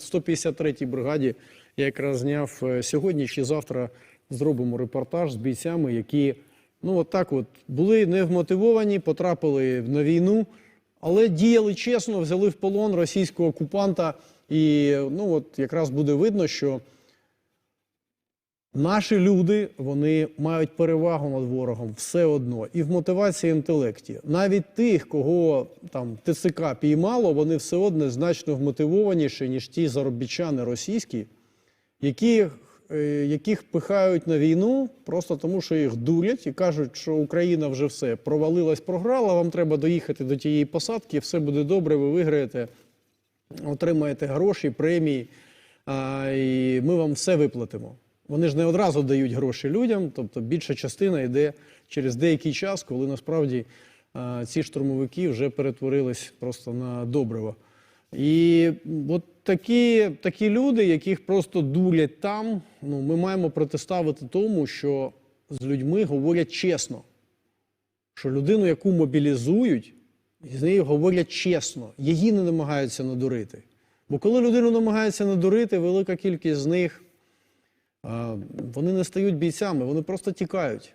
В 153-й бригаді я якраз зняв е, сьогодні чи завтра зробимо репортаж з бійцями, які ну от так от були невмотивовані, потрапили на війну, але діяли чесно, взяли в полон російського окупанта. І ну от якраз буде видно, що Наші люди вони мають перевагу над ворогом все одно і в мотивації інтелекті. Навіть тих, кого там ТЦК піймало, вони все одно значно вмотивованіші, ніж ті заробітчани російські, які, е, яких пихають на війну просто тому, що їх дурять і кажуть, що Україна вже все провалилась, програла. Вам треба доїхати до тієї посадки, все буде добре, ви виграєте, отримаєте гроші, премії, а, і ми вам все виплатимо. Вони ж не одразу дають гроші людям, тобто більша частина йде через деякий час, коли насправді ці штурмовики вже перетворились просто на добриво. І от такі, такі люди, яких просто дулять там, ну, ми маємо протиставити тому, що з людьми говорять чесно. Що людину, яку мобілізують, з нею говорять чесно, її не намагаються надурити. Бо коли людину намагаються надурити, велика кількість з них вони не стають бійцями, вони просто тікають.